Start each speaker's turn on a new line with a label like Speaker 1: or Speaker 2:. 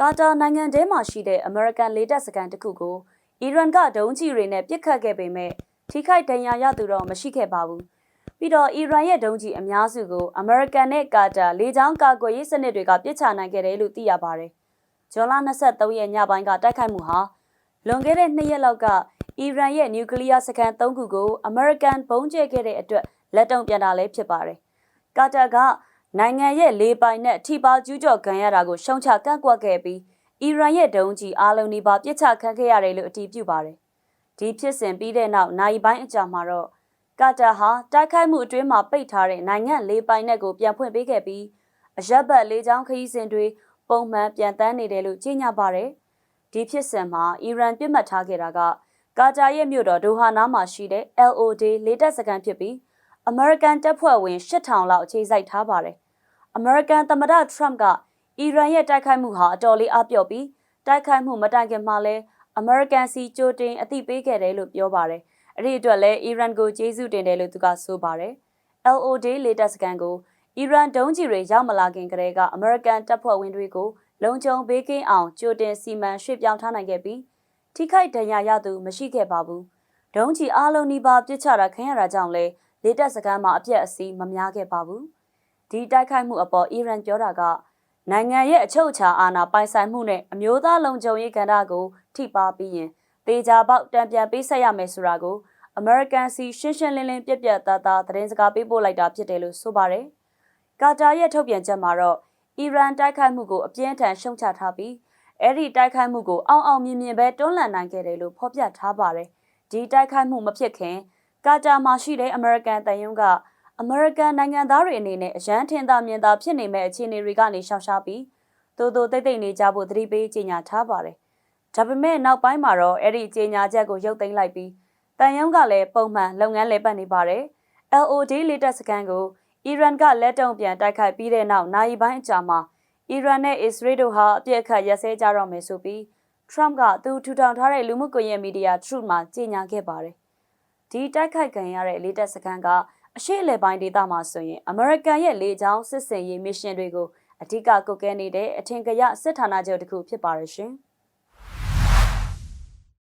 Speaker 1: ကာတာနိုင်ငံထဲမှာရှိတဲ့အမေရိကန်လေတပ်စခန်းတစ်ခုကိုအီရန်ကဒုံးကျည်တွေနဲ့ပစ်ခတ်ခဲ့ပေမဲ့ထိခိုက်ဒဏ်ရာရသူတော့မရှိခဲ့ပါဘူး။ပြီးတော့အီရန်ရဲ့ဒုံးကျည်အများစုကိုအမေရိကန်နဲ့ကာတာလေကြောင်းကာကွယ်ရေးစနစ်တွေကပစ်ချနိုင်ခဲ့တယ်လို့သိရပါတယ်။ဇွန်လ23ရက်ညပိုင်းကတိုက်ခိုက်မှုဟာလွန်ခဲ့တဲ့နှစ်ရက်လောက်ကအီရန်ရဲ့နျူကလ িয়ার စခန်း၃ခုကိုအမေရိကန်ဘုံးကျဲခဲ့တဲ့အတွက်လက်တုံ့ပြန်တာလည်းဖြစ်ပါတယ်။ကာတာက နိုင်ငံရဲ့လေပိုင်နဲ့ထိပါကျူးကျော်ခံရတာကိုရှုံချကန့်ကွက်ခဲ့ပြီးအီရန်ရဲ့ဒုံးကျည်အားလုံးဒီပါပြစ်ချခံခဲ့ရတယ်လို့အတည်ပြုပါတယ်။ဒီဖြစ်စဉ်ပြီးတဲ့နောက်နိုင်ပိုင်းအကြာမှာတော့ကာတာဟာတိုက်ခိုက်မှုအတွင်းမှာပိတ်ထားတဲ့နိုင်ငံလေပိုင်နက်ကိုပြန်ဖွင့်ပေးခဲ့ပြီးအရက်ဘတ်လေကြောင်းခရီးစဉ်တွေပုံမှန်ပြန်တန်းနေတယ်လို့ကြေညာပါတယ်။ဒီဖြစ်စဉ်မှာအီရန်ပြစ်မှတ်ထားခဲ့တာကကာတာရဲ့မြို့တော်ဒိုဟာနာမှာရှိတဲ့ LOD လေတပ်စခန်းဖြစ်ပြီး အမေရိကန်တပ်ဖွဲ့ဝင်8000လောက်အခြေစိုက်ထားပါတယ်။အမေရိကန်သမ္မတထရမ့်ကအီရန်ရဲ့တိုက်ခိုက်မှုဟာအတော်လေးအပြော့ပြီးတိုက်ခိုက်မှုမတိုင်ခင်မှာလဲအမေရိကန်စီကြိုတင်အသိပေးခဲ့တယ်လို့ပြောပါတယ်။အဲ့ဒီအတွက်လည်းအီရန်ကိုကျေးဇူးတင်တယ်လို့သူကဆိုပါတယ်။ LOD လေတပ်စခန်းကိုအီရန်ဒုံးကျည်တွေရောက်မလာခင်ကတည်းကအမေရိကန်တပ်ဖွဲ့ဝင်တွေကိုလုံခြုံဘေးကင်းအောင်ကြိုတင်စီမံရွှေ့ပြောင်းထားနိုင်ခဲ့ပြီးထိခိုက်ဒဏ်ရာရသူမရှိခဲ့ပါဘူး။ဒုံးကျည်အလုံးနီးပါးပြစ်ချတာခံရတာကြောင့်လေ လေတပ်စခန်းမှာအပြက်အစီးမများခဲ့ပါဘူး။ဒီတိုက်ခိုက်မှုအပေါ်အီရန်ပြောတာကနိုင်ငံရဲ့အချုပ်အခြာအာဏာပိုင်ဆိုင်မှုနဲ့အမျိုးသားလုံခြုံရေးကဏ္ဍကိုထိပါပြီးရင်တေချာပေါက်တံပြန်ပေးဆက်ရမယ်ဆိုတာကို American စီရှင်းရှင်းလင်းလင်းပြက်ပြက်သားသားသတင်းစကားပေးပို့လိုက်တာဖြစ်တယ်လို့ဆိုပါတယ်။ကာတာရဲ့ထုတ်ပြန်ချက်မှာတော့အီရန်တိုက်ခိုက်မှုကိုအပြင်းထန်ရှုံချထားပြီးအဲ့ဒီတိုက်ခိုက်မှုကိုအောင်းအောင်မြင်မြင်ပဲတွန်းလှန်နိုင်ခဲ့တယ်လို့ဖော်ပြထားပါတယ်။ဒီတိုက်ခိုက်မှုမဖြစ်ခင် ကာတာမှာရှိတဲ့အမေရိကန်တန်ယုံကအမေရိကန်နိုင်ငံသားတွေအနေနဲ့အရန်ထင်သာမြင်သာဖြစ်နေမဲ့အခြေအနေတွေကနေရှောင်ရှားပြီးတိုးတိုးတိတ်တိတ်နေကြဖို့သတိပေးကြေညာထားပါတယ်။ဒါပေမဲ့နောက်ပိုင်းမှာတော့အဲ့ဒီကြေညာချက်ကိုရုပ်သိမ်းလိုက်ပြီးတန်ယုံကလည်းပုံမှန်လုပ်ငန်းလည်ပတ်နေပါတယ်။ LOD လေတပ်စခန်းကိုအီရန်ကလက်တုံ့ပြန်တိုက်ခိုက်ပြီးတဲ့နောက်နိုင်ပိုင်းအကြာမှာအီရန်နဲ့အစ္စရေးတို့ဟာအပြစ်အခတ်ရက်စဲကြတော့မယ်ဆိုပြီးထရမ့်ကသူထူထောင်ထားတဲ့လူမှုကွန်ရက်မီဒီယာ Truth မှာကြေညာခဲ့ပါတယ်။ ဒီတိုက်ခိုက်ခံရတဲ့လေတပ်စခန်းကအရှိအလဲပိုင်းဒေသမှာဆိုရင်အမေရိကန်ရဲ့လေကြောင်းစစ်စင်ရေးမစ်ရှင်တွေကိုအဓိကကုတ်ကဲနေတဲ့အထင်ကရစစ်ဌာနချုပ်တစ်ခုဖြစ်ပါရရှင်။